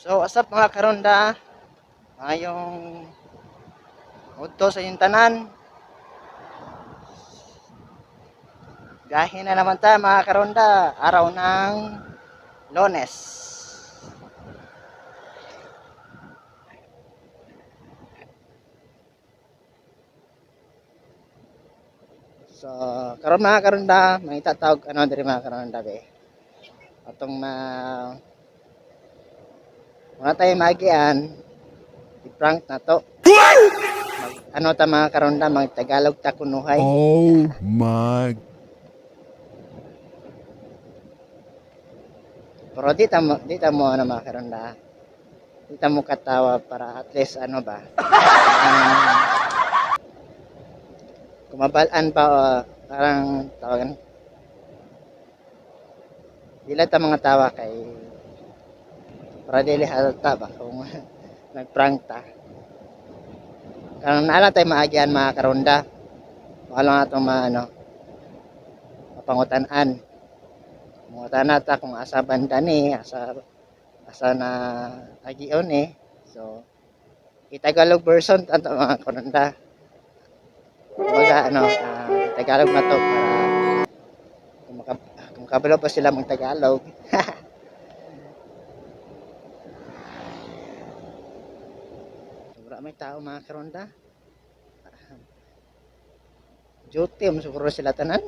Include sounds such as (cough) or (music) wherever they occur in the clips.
So, asap mga karonda, ayong udto sa inyong tanan. Gahin na naman tayo mga karonda, araw ng Lones. So, karon mga karonda, may tatawag ano diri mga karonda be. Atong ma Wala tayo magian. I-prank na to. Mag, ano ta mga karonda, mag Tagalog ta kunuhay. Oh my Pero di ta mo, di ta mo ano mga karonda. Di ta mo katawa para at least ano ba. (laughs) Um, kumabalan pa o parang tawagan. Di lang ta mga tawa kay para dili halata ba kung (laughs) nag-prank ta. Kung naala tayo maagian mga karonda. Wala nga itong mga ano, mapangutanan. Mangutan nata kung asa banda ni, asa, asa na agion eh. So, itagalog version tanto mga karonda. Kumbaga ano, ah, Tagalog na to para kung, maka, kung kabalo pa sila mag Tagalog. (laughs) may tao mga karonda. Duty, siguro sila tanan.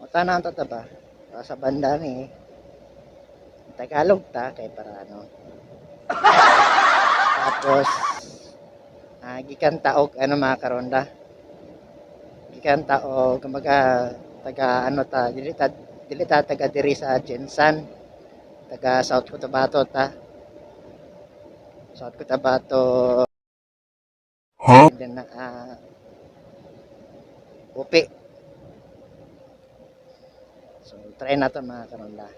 Matanan ta ba? Para sa banda ni Tagalog ta kay para ano. (laughs) Tapos ah, gikan taog ano mga karonda. Gikan taog kumbaga taga ano ta dili ta dili ta taga diri sa Jensan taga South Cotabato ta. South Cotabato. Huh? Then uh, Upi. So, try natin mga karonda.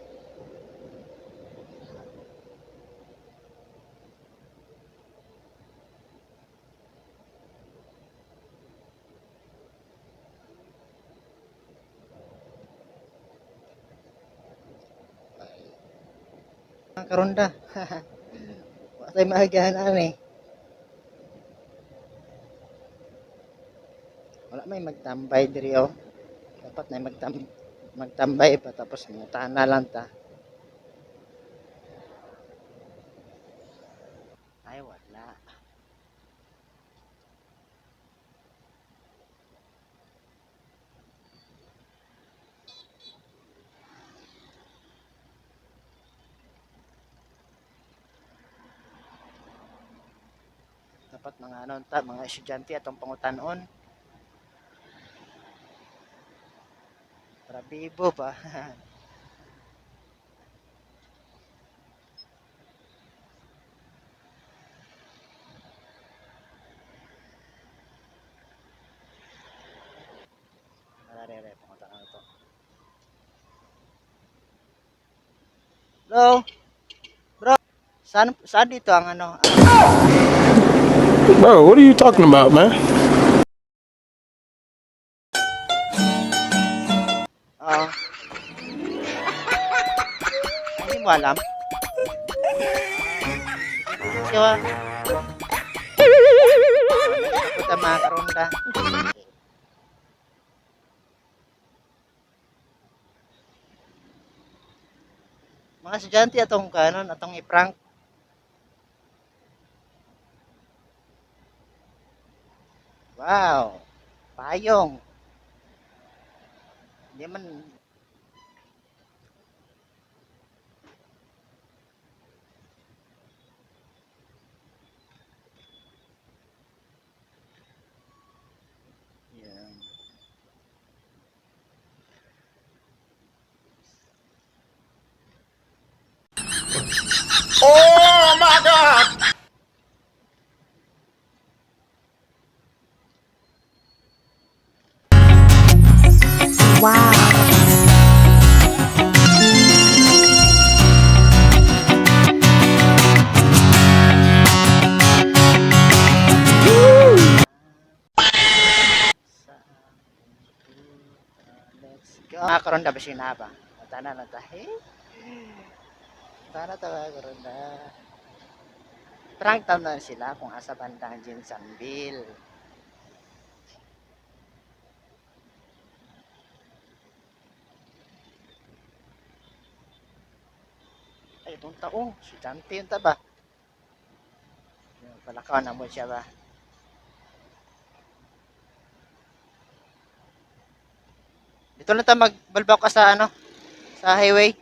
Mga karonda. (laughs) Wala tayo maagahan eh. Wala may magtambay diri oh. Dapat na magtam magtambay pa tapos mutahan na lang ta. Ay wala. Dapat mga ano ta, mga estudyante atong pangutanon. Para bibo pa. Are, pumunta na ito. Hello? Bro, saan, saan dito ang ano? Bro, what are you talking about, man? Oo. Hindi mo alam? Diba? Puta mga karonda. Mga estudyante atong kanon, atong i-prank. ว้าว ปลายง เดี๋ยวมัน Mga karon da basina ba? tanan na tayo. Tana tawa karon na. Prank taon na sila kung asa bandang Jinsanville. Ay, itong tao. Si Dante yun ta ba? Palakaw na mo siya ba? Dito na tayo magbalbaw ka sa ano? Sa highway.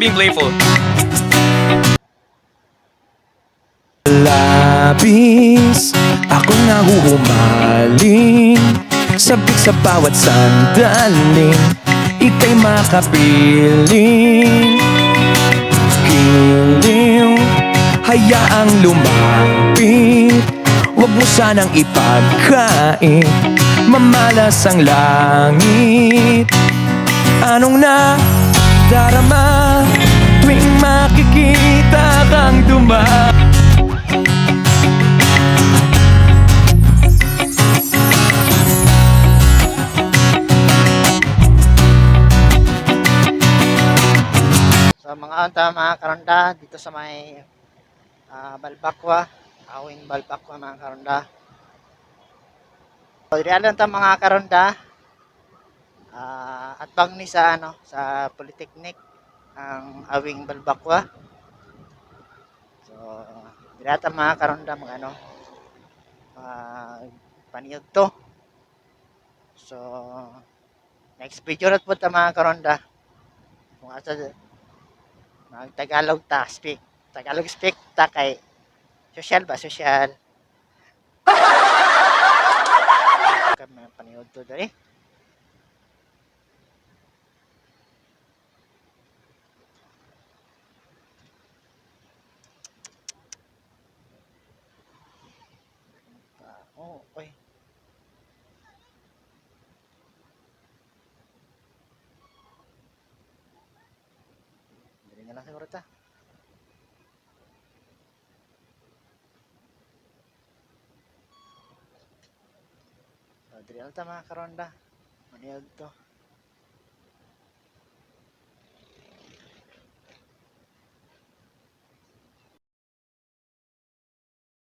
Being playful. Labis Ako nahuhumaling. Sabik sa bawat sandaling Ika'y makapiling Giliw Hayaang lumapit. Huwag mo sanang ipagkait Mamalas ang langit. Anong na darama Tuwing makikita So mga karonda dito sa may ah, Balbakwa, awing Balbakwa mga karonda. So diyan ta mga karonda. Ah, at bang ni sa ano sa Polytechnic ang awing Balbakwa. So diyan ta mga karonda mga ano ah, paniyod to. So next video rat po ta mga karonda. Kung asa Mag Tagalog ta, speak. Tagalog speak ta kay social ba? Social. (laughs) Kami paniod to dali. Oh, oy. Dali na lang siguro ta. So, ta mga karonda. Maniod to.